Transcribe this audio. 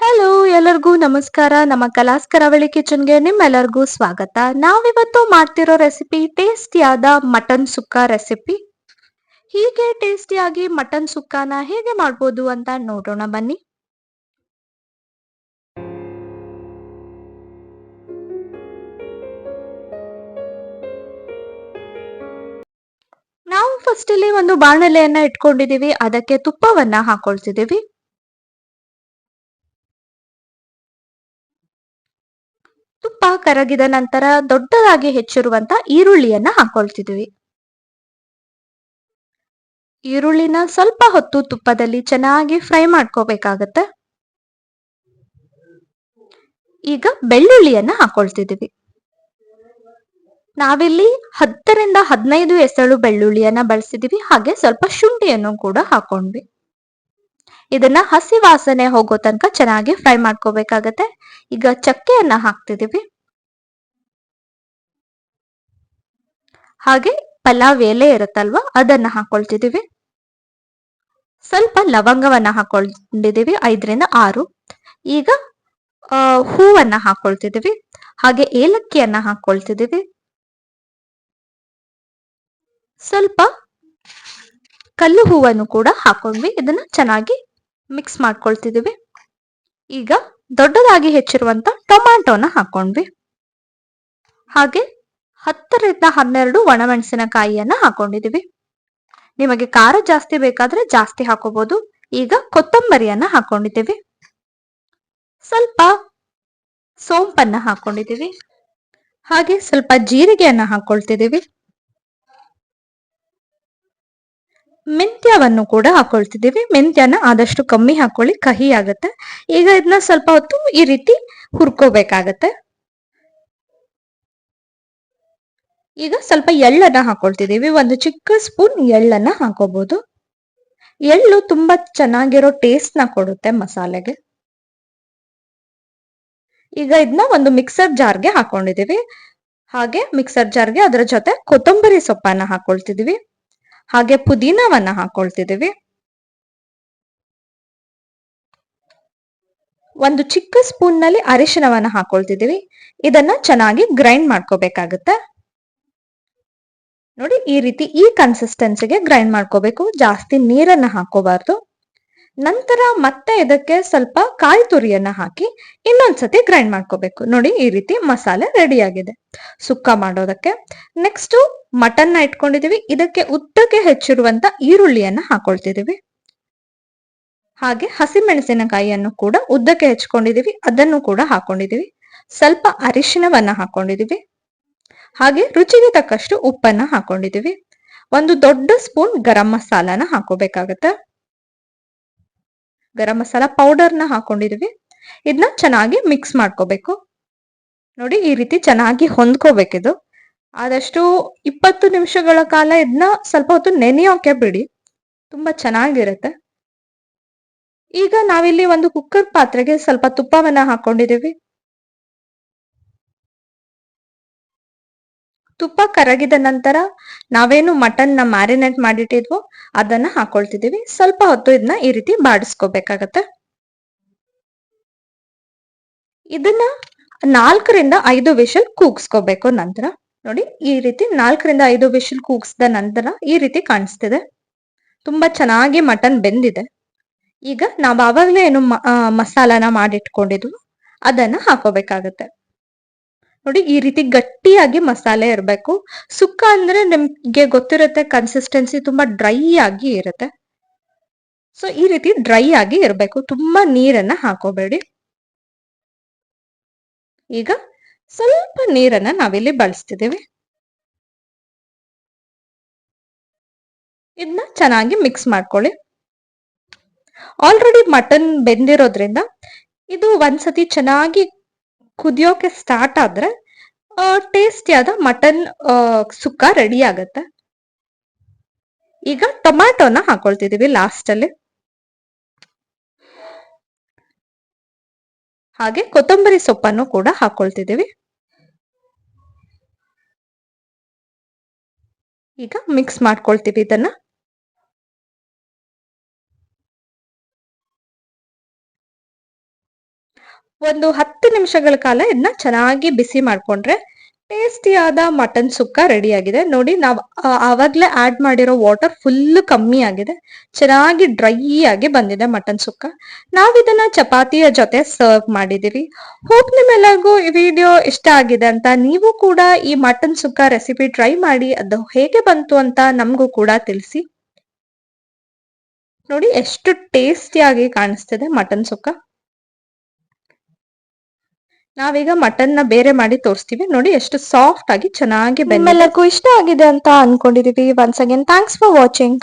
Hello ಎಲ್ಲರಿಗೂ ನಮಸ್ಕಾರ. ನಮ್ಮ ಕಲಾಸ್ ಕರಾವಳಿ ಕಿಚನ್ಗೆ ನಿಮ್ಮೆಲ್ಲರಿಗೂ ಸ್ವಾಗತ. ನಾವಿವತ್ತು ಮಾಡ್ತಿರೋ ರೆಸಿಪಿ ಟೇಸ್ಟಿಯಾದ ಮಟನ್ ಸುಕ್ಕ ರೆಸಿಪಿ ಹೀಗೆ ಟೇಸ್ಟಿಯಾಗಿ ಮಟನ್ ಸುಕ್ಕನ ಹೇಗೆ ಮಾಡ್ಬೋದು ಅಂತ ನೋಡೋಣ ಬನ್ನಿ. ನಾವು ಫಸ್ಟ್ ಇಲ್ಲಿ ಒಂದು ಬಾಣಲೆಯನ್ನ ಇಟ್ಕೊಂಡಿದೀವಿ ಅದಕ್ಕೆ ತುಪ್ಪವನ್ನ ಹಾಕೊಳ್ತಿದೀವಿ ಕರಗಿದ ನಂತರ ದೊಡ್ಡದಾಗಿ ಹೆಚ್ಚಿರುವಂತ ಈರುಳ್ಳಿಯನ್ನ ಹಾಕೊಳ್ತಿದ್ವಿ. ಈರುಳ್ಳಿನ ಸ್ವಲ್ಪ ಹೊತ್ತು ತುಪ್ಪದಲ್ಲಿ ಚೆನ್ನಾಗಿ ಫ್ರೈ ಮಾಡ್ಕೋಬೇಕಾಗತ್ತೆ. ಈಗ ಬೆಳ್ಳುಳ್ಳಿಯನ್ನ ಹಾಕೊಳ್ತಿದ್ವಿ. ನಾವಿಲ್ಲಿ ಹತ್ತರಿಂದ ಹದಿನೈದು ಎಸಳು ಬೆಳ್ಳುಳ್ಳಿಯನ್ನ ಬಳಸಿದೀವಿ, ಹಾಗೆ ಸ್ವಲ್ಪ ಶುಂಠಿಯನ್ನು ಕೂಡ ಹಾಕೊಂಡ್ವಿ. ಇದನ್ನ ಹಸಿ ವಾಸನೆ ಹೋಗೋ ತನಕ ಚೆನ್ನಾಗಿ ಫ್ರೈ ಮಾಡ್ಕೋಬೇಕಾಗತ್ತೆ. ಈಗ ಚಕ್ಕೆಯನ್ನ ಹಾಕ್ತಿದೀವಿ. ಹಾಗೆ ಪಲಾವ್ ಎಲೆ ಇರುತ್ತಲ್ವಾ, ಅದನ್ನ ಹಾಕೊಳ್ತಿದೀವಿ ಸ್ವಲ್ಪ ಲವಂಗವನ್ನ ಹಾಕೊಂಡಿದೀವಿ ಐದರಿಂದ ಆರು. ಈಗ ಹೂವನ್ನ ಹಾಕೊಳ್ತಿದೀವಿ ಹಾಗೆ ಏಲಕ್ಕಿಯನ್ನ ಹಾಕೊಳ್ತಿದೀವಿ ಸ್ವಲ್ಪ ಕಲ್ಲು ಹೂವನ್ನು ಕೂಡ ಹಾಕೊಂಡ್ವಿ, ಇದನ್ನ ಚೆನ್ನಾಗಿ ಮಿಕ್ಸ್ ಮಾಡ್ಕೊಳ್ತಿದೀವಿ ಈಗ ದೊಡ್ಡದಾಗಿ ಹೆಚ್ಚಿರುವಂತ ಟೊಮ್ಯಾಟೋನ ಹಾಕೊಂಡ್ವಿ. ಹಾಗೆ ಹತ್ತರಿಂದ ಹನ್ನೆರಡು ಒಣಮೆಣಸಿನಕಾಯಿಯನ್ನ ಹಾಕೊಂಡಿದೀವಿ. ನಿಮಗೆ ಖಾರ ಜಾಸ್ತಿ ಬೇಕಾದ್ರೆ ಜಾಸ್ತಿ ಹಾಕೋಬಹುದು ಈಗ ಕೊತ್ತಂಬರಿಯನ್ನ ಹಾಕೊಂಡಿದ್ದೀವಿ ಸ್ವಲ್ಪ ಸೋಂಪನ್ನ ಹಾಕೊಂಡಿದ್ದೀವಿ ಹಾಗೆ ಸ್ವಲ್ಪ ಜೀರಿಗೆಯನ್ನ ಹಾಕೊಳ್ತಿದ್ದೀವಿ ಮೆಂತ್ಯವನ್ನು ಕೂಡ ಹಾಕೊಳ್ತಿದ್ದೀವಿ ಮೆಂತ್ಯನ ಆದಷ್ಟು ಕಮ್ಮಿ ಹಾಕೊಳ್ಳಿ ಕಹಿ ಆಗುತ್ತೆ ಈಗ ಇದನ್ನ ಸ್ವಲ್ಪ ಹೊತ್ತು ಈ ರೀತಿ ಹುರ್ಕೋಬೇಕಾಗತ್ತೆ. ಈಗ ಸ್ವಲ್ಪ ಎಳ್ಳನ್ನ ಹಾಕೊಳ್ತಿದ್ದೀವಿ. ಒಂದು ಚಿಕ್ಕ ಸ್ಪೂನ್ ಎಳ್ಳನ್ನ ಹಾಕೋಬಹುದು ಎಳ್ಳು ತುಂಬಾ ಚೆನ್ನಾಗಿರೋ ಟೇಸ್ಟ್ನ ಕೊಡುತ್ತೆ ಮಸಾಲೆಗೆ. ಈಗ ಇದನ್ನ ಒಂದು ಮಿಕ್ಸರ್ ಜಾರ್ಗೆ ಹಾಕೊಂಡಿದೀವಿ ಹಾಗೆ ಮಿಕ್ಸರ್ ಜಾರ್ಗೆ ಅದರ ಜೊತೆ ಕೊತ್ತಂಬರಿ ಸೊಪ್ಪನ್ನ ಹಾಕೊಳ್ತಿದೀವಿ ಹಾಗೆ ಪುದೀನವನ್ನ ಹಾಕೊಳ್ತಿದೀವಿ ಒಂದು ಚಿಕ್ಕ ಸ್ಪೂನ್ನಲ್ಲಿ ಅರಿಶಿನವನ್ನ ಹಾಕೊಳ್ತಿದೀವಿ ಇದನ್ನ ಚೆನ್ನಾಗಿ ಗ್ರೈಂಡ್ ಮಾಡ್ಕೋಬೇಕಾಗತ್ತೆ. ನೋಡಿ ಈ ರೀತಿ ಈ ಕನ್ಸಿಸ್ಟೆನ್ಸಿಗೆ ಗ್ರೈಂಡ್ ಮಾಡ್ಕೋಬೇಕು. ಜಾಸ್ತಿ ನೀರನ್ನ ಹಾಕೋಬಾರ್ದು ನಂತರ ಮತ್ತೆ ಇದಕ್ಕೆ ಸ್ವಲ್ಪ ಕಾಯಿ ತುರಿಯನ್ನ ಹಾಕಿ ಇನ್ನೊಂದ್ಸತಿ ಗ್ರೈಂಡ್ ಮಾಡ್ಕೋಬೇಕು. ನೋಡಿ ಈ ರೀತಿ ಮಸಾಲೆ ರೆಡಿ ಆಗಿದೆ. ಸುಕ್ಕ ಮಾಡೋದಕ್ಕೆ. ನೆಕ್ಸ್ಟ್ ಮಟನ್ನ ಇಟ್ಕೊಂಡಿದೀವಿ. ಇದಕ್ಕೆ ಉದ್ದಕ್ಕೆ ಹೆಚ್ಚಿರುವಂತ ಈರುಳ್ಳಿಯನ್ನ ಹಾಕೊಳ್ತಿದೀವಿ. ಹಾಗೆ ಹಸಿಮೆಣಸಿನಕಾಯಿಯನ್ನು ಕೂಡ ಉದ್ದಕ್ಕೆ ಹೆಚ್ಕೊಂಡಿದೀವಿ. ಅದನ್ನು ಕೂಡ ಹಾಕೊಂಡಿದೀವಿ. ಸ್ವಲ್ಪ ಅರಿಶಿನವನ್ನ ಹಾಕೊಂಡಿದೀವಿ. ಹಾಗೆ ರುಚಿಗೆ ತಕ್ಕಷ್ಟು ಉಪ್ಪನ್ನ ಹಾಕೊಂಡಿದೀವಿ ಒಂದು ದೊಡ್ಡ ಸ್ಪೂನ್ ಗರಂ ಮಸಾಲಾನ ಹಾಕೋಬೇಕಾಗತ್ತೆ. ಗರಂ ಮಸಾಲ ಪೌಡರ್ನ ಹಾಕೊಂಡಿದೀವಿ ಇದನ್ನ ಚೆನ್ನಾಗಿ ಮಿಕ್ಸ್ ಮಾಡ್ಕೋಬೇಕು. ನೋಡಿ ಈ ರೀತಿ ಚೆನ್ನಾಗಿ ಹೊಂದ್ಕೋಬೇಕಿದು ಆದಷ್ಟು ಇಪ್ಪತ್ತು ನಿಮಿಷಗಳ ಕಾಲ ಇದನ್ನ ಸ್ವಲ್ಪ ಹೊತ್ತು ನೆನೆಯೋಕೆ ಬಿಡಿ. ತುಂಬಾ ಚೆನ್ನಾಗಿರುತ್ತೆ. ಈಗ ನಾವಿಲ್ಲಿ ಒಂದು ಕುಕ್ಕರ್ ಪಾತ್ರೆಗೆ ಸ್ವಲ್ಪ ತುಪ್ಪವನ್ನ ಹಾಕೊಂಡಿದೀವಿ ತುಪ್ಪ ಕರಗಿದ ನಂತರ ನಾವೇನು ಮಟನ್ನ ಮ್ಯಾರಿನೇಟ್ ಮಾಡಿಟ್ಟಿದ್ವೋ ಅದನ್ನ ಹಾಕೊಳ್ತಿದೀವಿ ಸ್ವಲ್ಪ ಹೊತ್ತು ಇದನ್ನ ಈ ರೀತಿ ಬಾಡಿಸ್ಕೋಬೇಕಾಗತ್ತೆ. ಇದನ್ನ ನಾಲ್ಕರಿಂದ ಐದು ವಿಷಲ್ ಕೂಗ್ಸ್ಕೋಬೇಕು ನಂತರ. ನೋಡಿ, ಈ ರೀತಿ ನಾಲ್ಕರಿಂದ ಐದು ವಿಷಲ್ ಕೂಗ್ಸ್ದ ನಂತರ ಈ ರೀತಿ ಕಾಣಿಸ್ತಿದೆ. ತುಂಬಾ ಚೆನ್ನಾಗಿ ಮಟನ್ ಬೆಂದಿದೆ. ಈಗ ನಾವು ಆವಾಗಲೇ ಏನು ಮಸಾಲಾನ ಮಾಡಿಟ್ಕೊಂಡಿದ್ವು ಅದನ್ನ ಹಾಕೋಬೇಕಾಗತ್ತೆ. ನೋಡಿ ಈ ರೀತಿ ಗಟ್ಟಿಯಾಗಿ ಮಸಾಲೆ ಇರಬೇಕು. ಸುಕ್ಕ ಅಂದ್ರೆ ನಿಮ್ಗೆ ಗೊತ್ತಿರುತ್ತೆ ಕನ್ಸಿಸ್ಟೆನ್ಸಿ ತುಂಬಾ ಡ್ರೈ ಆಗಿ ಇರುತ್ತೆ. ಸೊ ಈ ರೀತಿ ಡ್ರೈ ಆಗಿ ಇರಬೇಕು. ತುಂಬಾ ನೀರನ್ನ ಹಾಕೋಬೇಡಿ. ಈಗ ಸ್ವಲ್ಪ ನೀರನ್ನ ನಾವಿಲ್ಲಿ ಬಳಸ್ತಿದ್ದೀವಿ. ಇದನ್ನ ಚೆನ್ನಾಗಿ ಮಿಕ್ಸ್ ಮಾಡ್ಕೊಳ್ಳಿ. ಆಲ್ರೆಡಿ ಮಟನ್ ಬೆಂದಿರೋದ್ರಿಂದ ಇದು ಒಂದ್ಸತಿ ಚೆನ್ನಾಗಿ ಕುದಿಯೋಕೆ ಸ್ಟಾರ್ಟ್ ಆದ್ರೆ ಟೇಸ್ಟಿಯಾದ ಮಟನ್ ಸುಕ್ಕ ರೆಡಿ ಆಗತ್ತೆ. ಈಗ ಟೊಮ್ಯಾಟೊನ ಹಾಕೊಳ್ತಿದೀವಿ ಲಾಸ್ಟ್ ಅಲ್ಲಿ. ಹಾಗೆ ಕೊತ್ತಂಬರಿ ಸೊಪ್ಪನ್ನು ಕೂಡ ಹಾಕೊಳ್ತಿದೀವಿ. ಈಗ ಮಿಕ್ಸ್ ಮಾಡ್ಕೊಳ್ತೀವಿ ಇದನ್ನ. ಒಂದು ಹತ್ತು ನಿಮಿಷಗಳ ಕಾಲ ಇದನ್ನ ಚೆನ್ನಾಗಿ ಬಿಸಿ ಮಾಡ್ಕೊಂಡ್ರೆ ಟೇಸ್ಟಿಯಾದ ಮಟನ್ ಸುಕ್ಕ ರೆಡಿ ಆಗಿದೆ. ನೋಡಿ ನಾವು ಆವಾಗಲೇ ಆಡ್ ಮಾಡಿರೋ ವಾಟರ್ ಫುಲ್ ಕಮ್ಮಿ ಆಗಿದೆ. ಚೆನ್ನಾಗಿ ಡ್ರೈ ಆಗಿ ಬಂದಿದೆ ಮಟನ್ ಸುಕ್ಕ. ನಾವಿದನ್ನ ಚಪಾತಿಯ ಜೊತೆ ಸರ್ವ್ ಮಾಡಿದಿರಿ ಹೋಪ್ ನಿಮ್ಮೆಲ್ಲರಿಗೂ ಈ ವಿಡಿಯೋ ಇಷ್ಟ ಆಗಿದೆ ಅಂತ ನೀವು ಕೂಡ ಈ ಮಟನ್ ಸುಕ್ಕ ರೆಸಿಪಿ ಟ್ರೈ ಮಾಡಿ ಅದು ಹೇಗೆ ಬಂತು ಅಂತ ನಮಗೂ ಕೂಡ ತಿಳಿಸಿ. ನೋಡಿ ಎಷ್ಟು ಟೇಸ್ಟಿಯಾಗಿ ಕಾಣಿಸ್ತಿದೆ ಮಟನ್ ಸುಕ್ಕ. ನಾವೀಗ ಮಟನ್ನ ಬೇರೆ ಮಾಡಿ ತೋರಿಸ್ತೀವಿ. ನೋಡಿ ಎಷ್ಟು ಸಾಫ್ಟ್ ಆಗಿ ಚೆನ್ನಾಗಿ ನಿಮ್ಮೆಲ್ಲರಿಗೂ ಇಷ್ಟ ಆಗಿದೆ ಅಂತ ಅನ್ಕೊಂಡಿದೀವಿ. Once again thanks for watching